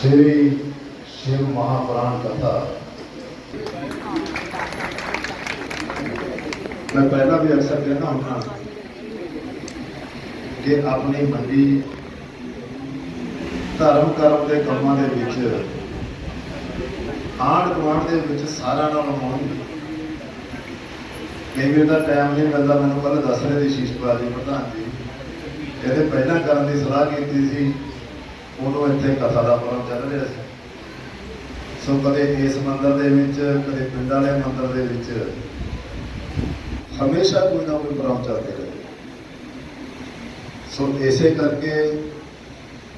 ਸ਼੍ਰੀ ਸ਼ਿਵ ਮਹਾਪੁਰਾਣ ਕਥਾ ਮੈਂ ਪਹਿਲਾਂ ਵੀ ਅਕਸਰ ਕਹਿੰਦਾ ਹੁੰਦਾ ਕਿ ਆਪਣੀ ਮੰਡੀ ਧਰਮ ਕਰਮ ਦੇ ਕੰਮਾਂ ਦੇ ਵਿੱਚ ਆਂਢ ਗੁਆਂਢ ਦੇ ਵਿੱਚ ਸਾਰਿਆਂ ਨਾਲ ਹੋਣੀ ਕਈ ਵਾਰ ਟਾਈਮ ਨਹੀਂ ਮਿਲਦਾ, ਮੈਨੂੰ ਕੱਲ ਦੱਸ ਰਹੇ ਸੀ ਸ਼ੀਸ਼ਪਾਲ ਜੀ ਪ੍ਰਧਾਨ ਜੀ। ਇਹਦੇ ਪਹਿਲਾਂ ਕਰਨ ਦੀ ਸਲਾਹ ਕੀਤੀ ਸੀ ਉਦੋਂ ਇੱਥੇ ਕਥਾ ਦਾ ਪ੍ਰੋਗਰਾਮ ਚੱਲ ਰਿਹਾ ਸੀ। ਸੋ ਕਦੇ ਇਸ ਮੰਦਰ ਦੇ ਵਿੱਚ, ਕਦੇ ਪਿੰਡ ਵਾਲੇ ਮੰਦਰ ਦੇ ਵਿੱਚ ਹਮੇਸ਼ਾ ਕੋਈ ਨਾ ਕੋਈ ਪ੍ਰੋਗਰਾਮ ਚੱਲਦੇ ਰਹੇ ਸੋ ਇਸੇ ਕਰਕੇ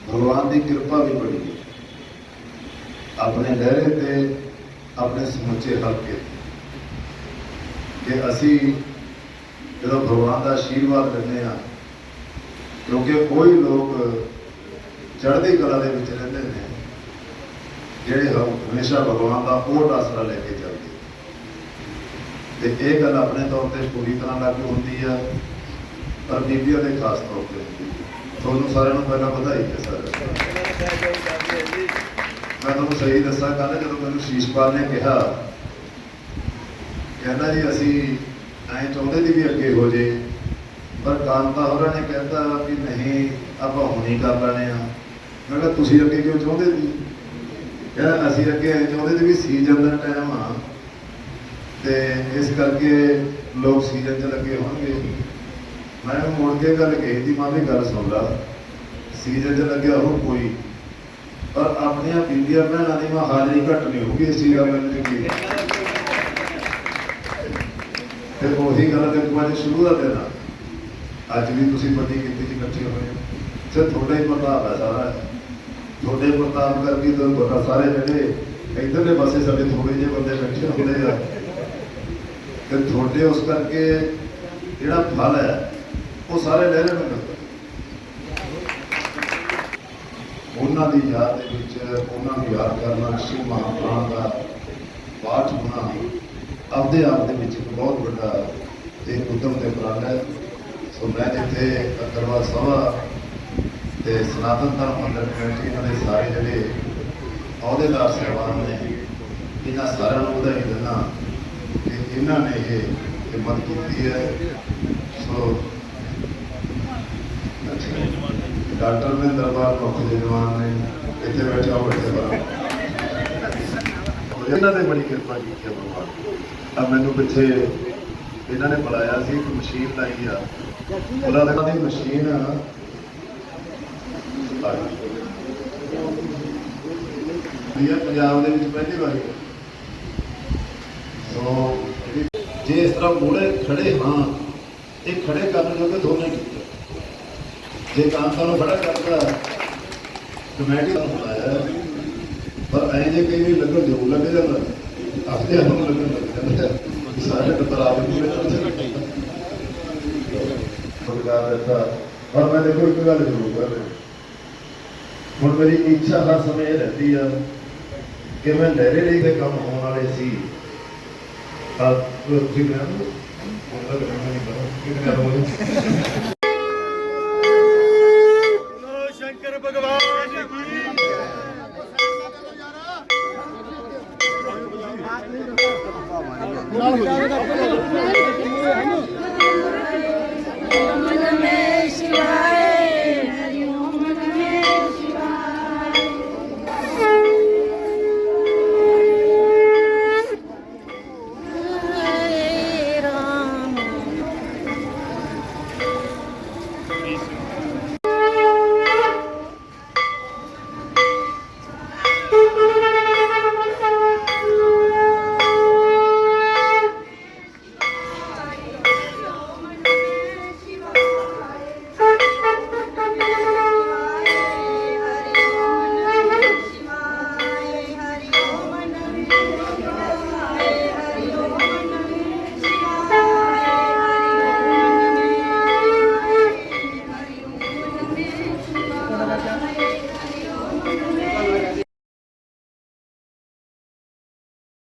ਭਗਵਾਨ ਦੀ ਕਿਰਪਾ ਵੀ ਬੜੀ ਹੈ। ਆਪਣੇ ਲਹਿਰੇ ਤੇ, ਆਪਣੇ ਸਮੁੱਚੇ ਹਲਕੇ ਕਿ ਅਸੀਂ ਜਦੋਂ ਭਗਵਾਨ ਦਾ ਆਸ਼ੀਰਵਾਦ ਲੈਂਦੇ ਆ ਕਿਉਂਕਿ ਕੋਈ ਲੋਕ ਚੜ੍ਹਦੀ ਕਲਾ ਦੇ ਵਿੱਚ ਰਹਿੰਦੇ ਨੇ, ਜਿਹੜੇ ਹਮੇਸ਼ਾ ਭਗਵਾਨ ਦਾ ਉਹ ਆਸਰਾ ਲੈ ਕੇ ਚੱਲਦੇ ਤੇ ਇਹ ਗੱਲ ਆਪਣੇ ਤੌਰ ਤੇ ਪੂਰੀ ਤਰ੍ਹਾਂ ਲਾਗੂ ਹੁੰਦੀ ਆ, ਪਰ ਬੀਬੀਆਂ ਦੇ ਖਾਸ ਤੌਰ ਤੇ ਤੁਹਾਨੂੰ ਸਾਰਿਆਂ ਨੂੰ ਪਹਿਲਾਂ ਵਧਾਈ ਹੈ ਸਰ। ਮੈਂ ਤੁਹਾਨੂੰ ਸਹੀ ਦੱਸਾਂ ਕੱਲ ਜਦੋਂ ਮੈਨੂੰ ਸ਼ੀਸ਼ਪਾਲ ਨੇ ਕਿਹਾ, ਕਹਿੰਦਾ ਜੀ, ਅਸੀਂ ਐਂ ਚਾਹੁੰਦੇ ਸੀ ਵੀ ਅੱਗੇ ਹੋ ਜੇ, ਪਰ ਕਾਂਤਾ ਹੋਰਾਂ ਨੇ ਕਹਿੰਦਾ ਵੀ ਨਹੀਂ, ਆਪਾਂ ਹੁਣ ਹੀ ਕਰ ਲੈਣੇ ਆ। ਮੈਂ ਕਿਹਾ, ਤੁਸੀਂ ਅੱਗੇ ਕਿਉਂ ਚਾਹੁੰਦੇ ਸੀ ਕਹਿੰਦਾ, ਅਸੀਂ ਅੱਗੇ ਚਾਹੁੰਦੇ ਸੀ ਵੀ ਸੀਜ਼ਨ ਦਾ ਟਾਈਮ ਆ। ਤੇ ਇਸ ਕਰਕੇ ਲੋਕ ਸੀਜ਼ਨ 'ਚ ਲੱਗੇ ਹੋਣਗੇ। ਮੈਂ ਮੁੜ ਕੇ ਗੱਲ ਕਹੀ ਦੀ ਮਾਂ ਵੀ ਗੱਲ ਸੁਣ ਲਾ। ਸੀਜ਼ਨ 'ਚ ਲੱਗਿਆ ਹੋ ਕੋਈ। ਪਰ ਆਪਣੀਆਂ ਬੀਬੀਆਂ ਭੈਣਾਂ ਦੀ ਮਾਂ ਹਾਜ਼ਰੀ ਘੱਟ ਨਹੀਂ ਹੋਊਗੀ ਇਸ ਚੀਜ਼ ਦਾ ਮੈਨੂੰ ਯਕੀਨ ਤੇ ਉਹੀ ਗੱਲ ਤੇ ਅੱਜ ਸ਼ੁਰੂ ਦਾ ਦਿਨ ਆ ਅੱਜ ਵੀ ਤੁਸੀਂ ਵੱਡੀ ਗਿਣਤੀ 'ਚ ਇਕੱਠੇ ਹੋਏ ਹੋ। ਤੇ ਤੁਹਾਡਾ ਪ੍ਰਤਾਪ ਹੈ ਸਾਰਾ। ਤੁਹਾਡੇ ਪ੍ਰਤਾਪ ਕਰਕੇ ਤਾਂ ਤੁਹਾਡਾ ਸਾਰੇ ਜਿਹੜੇ ਇਧਰਲੇ ਪਾਸੇ ਸਾਡੇ ਥੋੜੇ ਜਿਹੇ ਬੰਦੇ ਬੈਠੇ ਹੁੰਦੇ ਆ। ਤੇ ਤੁਹਾਡੇ ਉਸ ਕਰਕੇ ਜਿਹੜਾ ਫਲ ਹੈ, ਉਹ ਸਾਰੇ ਲਹਿਰੇ ਨੂੰ ਮਿਲਦਾ ਉਹਨਾਂ ਦੀ ਯਾਦ ਦੇ ਵਿੱਚ, ਉਹਨਾਂ ਨੂੰ ਯਾਦ ਕਰਨਾ ਸ਼ਿਵ ਮਹਾਪੁਰਾਣ ਦਾ ਪਾਠ ਹੋਣਾ ਆਪਦੇ ਆਪ ਦੇ ਵਿੱਚ ਇੱਕ ਬਹੁਤ ਵੱਡਾ ਤੇ ਉਦਮ ਤੇ ਪ੍ਰਾਣ ਹੈ। ਸੋ ਮੈਂ ਜਿੱਥੇ ਅਕਰਵਾ ਸਭਾ ਤੇ ਸਨਾਤਨ ਧਰਮ ਮੰਦਰ ਕਮੇਟੀ ਇਹਨਾਂ ਦੇ ਸਾਰੇ ਜਿਹੜੇ ਅਹੁਦੇਦਾਰ ਸਹਿਬਾਨ ਨੇ, ਇਹਨਾਂ ਸਾਰਿਆਂ ਨੂੰ ਵਧਾਈ ਦਿੰਦਾ ਕਿ ਇਹਨਾਂ ਨੇ ਇਹ ਹਿੰਮਤ ਕੀਤੀ ਹੈ। ਸੋ ਡਾਕਟਰ ਨੇ ਦਰਬਾਰ ਮੁੱਖ ਜਵਾਨ ਨੇ, ਇੱਥੇ ਬੈਠਾ ਹੋ ਬੈਠੇ ਬਰਾ ਇਹਨਾਂ ਨੇ ਬੜੀ ਕਿਰਪਾ ਕੀਤੀ ਹੈ ਭਗਵਾਨ ਆ ਮੈਨੂੰ ਪਿੱਛੇ ਇਹਨਾਂ ਨੇ ਬੁਲਾਇਆ ਸੀ, ਇੱਕ ਮਸ਼ੀਨ ਲਾਈ ਆ। ਉਹਨਾਂ ਦੀ ਮਸ਼ੀਨ ਇਹ ਪੰਜਾਬ ਦੇ ਵਿੱਚ ਪਹਿਲੀ ਵਾਰੀ। ਸੋ ਜੇ ਇਸ ਤਰ੍ਹਾਂ ਮੋੜੇ ਖੜੇ, ਹਾਂ, ਇਹ ਖੜੇ ਕਰਨ ਜੋਗੇ ਦੋਨੇ ਕੀਤੇ। ਜੇ ਕਾਂਤਾਂ ਨੂੰ ਖੜਾ ਕਰਦਾ ਕਮੇਟੀ ਦਾ ਬਣਾਇਆ ਪਰ ਐ ਜੇ ਕਈ ਲੱਗਣ ਜੋ ਲੱਗ ਜਾਂਦਾ ਆਪਣੇ ਆਪ ਨੂੰ ਲੱਗਣ ਲੱਗ ਜਾਂਦਾ ਸਾਰੇ ਟੱਬਰ ਆਪ ਨੂੰ। ਸਰਕਾਰ ਦਾ ਪਰ ਮੈਂ ਦੇਖੋ, ਇੱਕ ਗੱਲ ਜ਼ਰੂਰ ਕਰ ਰਿਹਾ। ਹੁਣ ਮੇਰੀ ਇੱਛਾ ਦਾ ਸਮੇਂ ਰਹਿੰਦੀ ਆ ਕਿ ਮੈਂ ਨਹਿਰੇ ਲਈ ਦੇ ਕੰਮ ਹੋਣ ਵਾਲੇ ਸੀ। ਤਾਂ ਤੁਸੀਂ ਮੈਨੂੰ ਉਹਨਾਂ ਦਾ ਨਾਮ ਨਹੀਂ ਪਤਾ ਕਿਹਨਾਂ ਦਾ ਸ਼ੰਕਰ ਭਗਵਾਨ ਜੀ ਕੀ